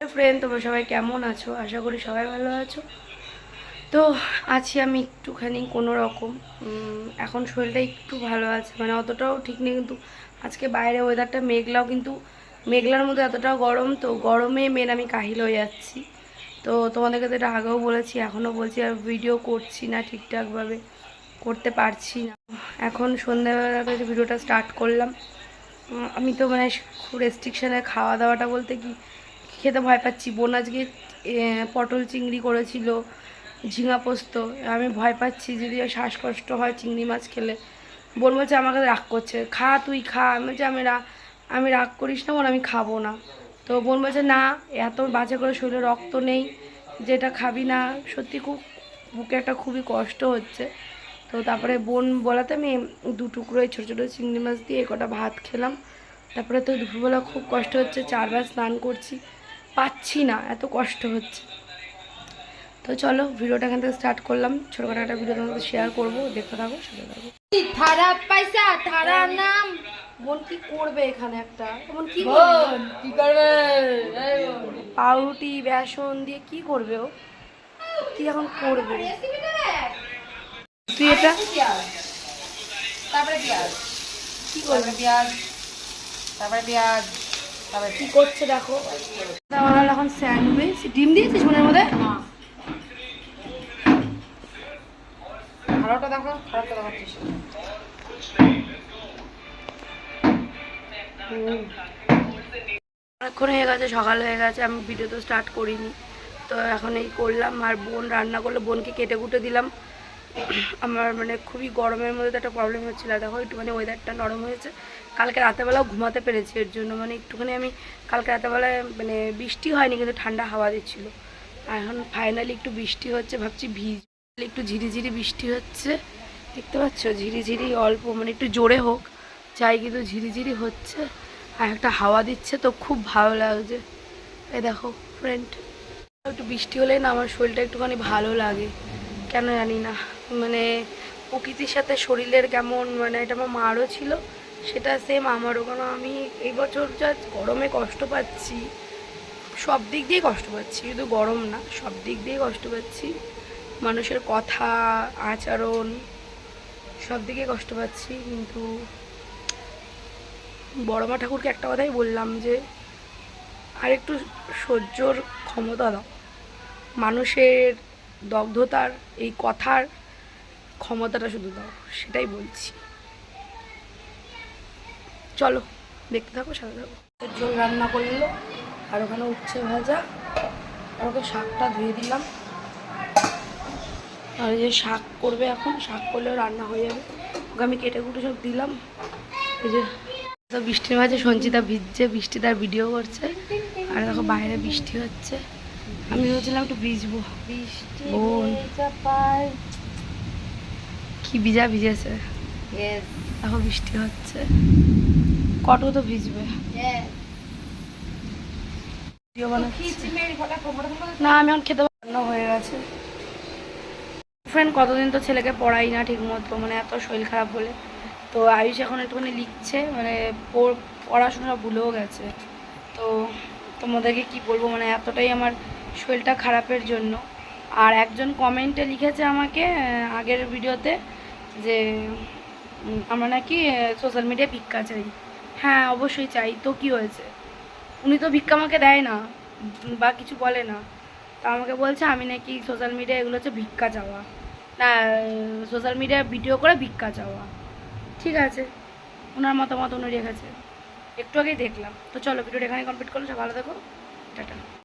Friend তোমরা সবাই কেমন আছো? আশা করি সবাই ভালো আছো। তো আছি আমি একটুখানি কোনো রকম। এখন শরীরটা একটু ভালো আছে। মানে অতটাও ঠিক নেই কিন্তু আজকে বাইরে ওয়েদারটা মেঘলাও কিন্তু মেঘলার মধ্যে এতটাও গরম তো গরমে মেন আমি কাহিল হয়ে যাচ্ছি। তো তোমাদেরকে তো এটা আগেও বলেছি, এখনও বলছি আর ভিডিও করছি না ঠিকঠাকভাবে, করতে পারছি না। এখন সন্ধ্যাবেলা ভিডিওটা স্টার্ট করলাম। আমি তো মানে রেস্ট্রিকশানে খাওয়া দাওয়াটা বলতে কি খেতে ভয় পাচ্ছি। বোন আজকে পটল চিংড়ি করেছিল, ঝিঙা পোস্ত। আমি ভয় পাচ্ছি যদি শ্বাসকষ্ট হয় চিংড়ি মাছ খেলে। বোন বলছে, আমাকে রাগ করছে। খা তুই, খা। আমি বলছি, আমি রাগ আমি রাগ করিস না বোন, আমি খাব না। তো বোন বলছে, না, এত বাজে করে শরীরে রক্ত নেই, যেটা খাবি না। সত্যি খুব, বুকে একটা খুবই কষ্ট হচ্ছে। তো তারপরে বোন বলাতে আমি দু টুকরো এই ছোটো ছোটো চিংড়ি মাছ দিয়ে কটা ভাত খেলাম। তারপরে তো দুপুরবেলা খুব কষ্ট হচ্ছে, চারবার স্নান করছি। পাচ্ছি না এত কষ্ট হচ্ছে। তো চলো ভিডিওটা এখান থেকে স্টার্ট করলাম। ছোটোখাটো একটা ভিডিও তোমাদের শেয়ার করব দেখতে থাকো সাথে থাকো। থারা পয়সা থারা নাম? বোন কি করবে এখানে একটা? বোন কি কি করবে? পাউরুটি বেসন দিয়ে কি করবে ও? কি এখন করবে? তুই এটা? তারপরে পেঁয়াজ। কি করবে? পেঁয়াজ তারপরে পেঁয়াজ। দেখাচ্ছিস। অনেকক্ষণ হয়ে গেছে, সকাল হয়ে গেছে, আমি ভিডিও তো স্টার্ট করিনি। তো এখন এই করলাম, আর বোন রান্না করলে, বোনকে কেটে কুটে দিলাম। আমার মানে খুবই গরমের মধ্যে একটা প্রবলেম হচ্ছিল। দেখো একটুখানি ওয়েদারটা নরম হয়েছে। কালকে রাতেবেলাও ঘুমাতে পেরেছি। এর জন্য মানে একটুখানি আমি কালকে রাতেবেলায় মানে বৃষ্টি হয়নি, কিন্তু ঠান্ডা হাওয়া দিচ্ছিল। আর এখন ফাইনালি একটু বৃষ্টি হচ্ছে, ভাবছি ভিজ একটু ঝিরিঝিরি বৃষ্টি হচ্ছে। দেখতে পাচ্ছ? ঝিরিঝিরি অল্প মানে একটু জোরে হোক চাই কিন্তু ঝিরিঝিরি হচ্ছে। আর একটা হাওয়া দিচ্ছে তো খুব ভালো লাগছে। এই দেখো ফ্রেন্ড একটু বৃষ্টি হলে না আমার শরীরটা একটুখানি ভালো লাগে। কেন জানি না। মানে প্রকৃতির সাথে শরীরের কেমন মানে এটা আমার মারও ছিল, সেটা সেম আমারও। কারণ আমি এই বছর যা গরমে কষ্ট পাচ্ছি, সব দিক দিয়ে কষ্ট পাচ্ছি, শুধু গরম না, সব দিক দিয়ে কষ্ট পাচ্ছি। মানুষের কথা, আচরণ, সব দিকে কষ্ট পাচ্ছি, কিন্তু বড়মা ঠাকুরকে একটা কথাই বললাম যে আর একটু সহ্যর ক্ষমতা দাও। মানুষের দগ্ধতার এই কথার ক্ষমতাটা শুধু দাও, সেটাই বলছি। চলো, দেখতে থাকো, সাথে থাকো। জল রান্না করল, আর ওখানে উচ্ছে ভাজা, আর ওকে শাকটা ধুয়ে দিলাম। আর যে শাক করবে এখন, শাক করলেও রান্না হয়ে যাবে। ওকে আমি কেটে কুটে সব দিলাম। এই যে তো বৃষ্টির মাঝে সঞ্চিতা ভিজছে, বৃষ্টি তার ভিডিও করছে। আর দেখো বাইরে বৃষ্টি হচ্ছে। আমি ভেবেছিলাম একটু ভিজবো। কি ভিজা ভিজেছে দেখো বৃষ্টি হচ্ছে। কটো তো ভিজবে। না আমি এখন খেতে রান্না হয়ে গেছে। ফ্রেন্ড কতদিন তো ছেলেকে পড়াই না ঠিক মতো মানে এত শরীর খারাপ বলে তো আয়ুষ এখন একটুখানি লিখছে মানে পড়- পড়াশোনা ভুলেও গেছে। তো তোমাদেরকে কি বলব? মানে এতটাই আমার শরীরটা খারাপের জন্য। আর একজন কমেন্টে লিখেছে আমাকে আগের ভিডিওতে যে আমরা নাকি সোশ্যাল মিডিয়ায় ভিক্ষা চাই। হ্যাঁ অবশ্যই চাই। তো কি হয়েছে? উনি তো ভিক্ষা আমাকে দেয় না, বা কিছু বলে না। তা আমাকে বলছে, আমি নাকি সোশ্যাল মিডিয়া এগুলো হচ্ছে ভিক্ষা চাওয়া। না সোশ্যাল মিডিয়ায় ভিডিও করে ভিক্ষা চাওয়া। ঠিক আছে। ওনার মতামত উনি রেখেছে। একটু আগেই দেখলাম। তো চলো ভিডিওটা এখানে কমপ্লিট করল সব ভালো থাকো। টাটা।